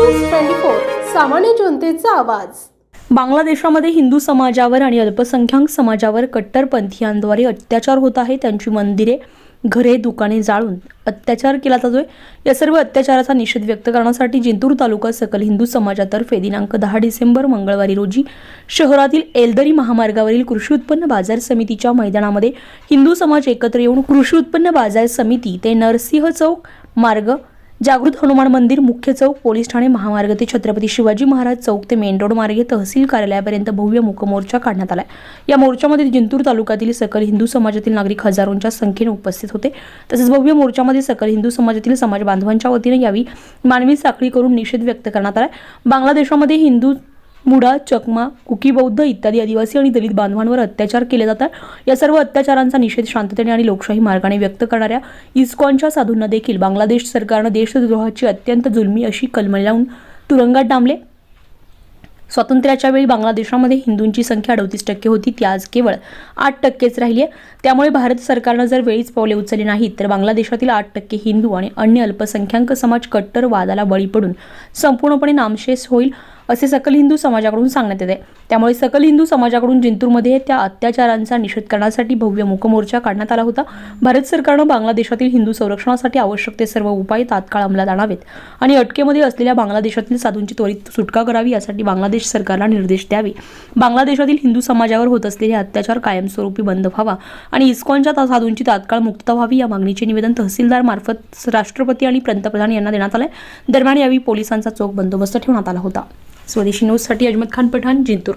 News twenty four सामान्य जनतेचा आवाज. बांगलादेशामध्ये हिंदू समाजावर आणि अल्पसंख्याक समाजावर कट्टरपंथीयांद्वारे अत्याचार होत आहे त्यांची मंदिरे घरे दुकाने जाळून अत्याचार केला जातोय. या सर्व अत्याचाराचा निषेध व्यक्त करण्यासाठी जिंतूर तालुका सकल हिंदू समाजातर्फे दिनांक दहा डिसेंबर मंगळवारी रोजी शहरातील एलदरी महामार्गावरील कृषी उत्पन्न बाजार समितीच्या मैदानामध्ये हिंदू समाज एकत्र येऊन कृषी उत्पन्न बाजार समिती ते नरसिंह चौक मार्ग जागृत हनुमान मंदिर मुख्य चौक पोलीस ठाणे महामार्ग ते छत्रपती शिवाजी महाराज चौक ते मेन रोड मार्गे तहसील कार्यालयापर्यंत भव्य मूकमोर्चा काढण्यात आला या मोर्चामध्ये जिंतूर तालुक्यातील सकल हिंदू समाजातील नागरिक हजारोंच्या संख्येने उपस्थित होते. तसेच भव्य मोर्चामध्ये सकल हिंदू समाजातील समाज बांधवांच्या वतीने यावी मानवी साखळी करून निषेध व्यक्त करण्यात आला बांगलादेशामध्ये हिंदू मुडा चकमा कुकी बौद्ध इत्यादी आदिवासी आणि दलित बांधवांवर अत्याचार केले जातात. या सर्व अत्याचारांचा निषेध शांततेने आणि लोकशाही मार्गाने व्यक्त करणाऱ्या इस्कॉनच्या साधूंना देखील बांगलादेश सरकारनं देशद्रोहाची अत्यंत जुलमी अशी कलम लावून तुरुंगात डांबले. स्वातंत्र्याच्या वेळी बांगलादेशामध्ये हिंदूंची संख्या अडतीस टक्के होती ती आज केवळ आठ टक्केच राहिली आहे. त्यामुळे भारत सरकारनं जर वेळीच पावले उचलली नाहीत तर बांगलादेशातील आठ टक्के हिंदू आणि अन्य अल्पसंख्याक समाज कट्टरवादाला बळी पडून संपूर्णपणे नामशेष होईल. असे सकल हिंदू समाजाकडून सांगण्यात येते. त्यामुळे सकल हिंदू समाजाकडून जिंतूरमध्ये त्या अत्याचारांचा निषेध करण्यासाठी भव्य मुकमोर्चा काढण्यात आला होता. भारत सरकारनं बांगलादेशातील हिंदू संरक्षणासाठी आवश्यक ते सर्व उपाय तात्काळ अंमलात आणावेत आणि अटकेमध्ये असलेल्या बांगलादेशातील साधूंची त्वरित सुटका करावी यासाठी बांगलादेश सरकारला निर्देश द्यावे. बांगलादेशातील हिंदू समाजावर होत असलेले अत्याचार कायमस्वरूपी बंद व्हावा आणि इस्कॉनच्या साधूंची तात्काळ मुक्तता व्हावी या मागणीचे निवेदन तहसीलदार मार्फत राष्ट्रपती आणि पंतप्रधान यांना देण्यात आलंय. दरम्यान यावेळी पोलिसांचा चोख बंदोबस्त ठेवण्यात आला होता. स्वदेशी न्यूजसाठी अजमत खान पठाण जिंतूर.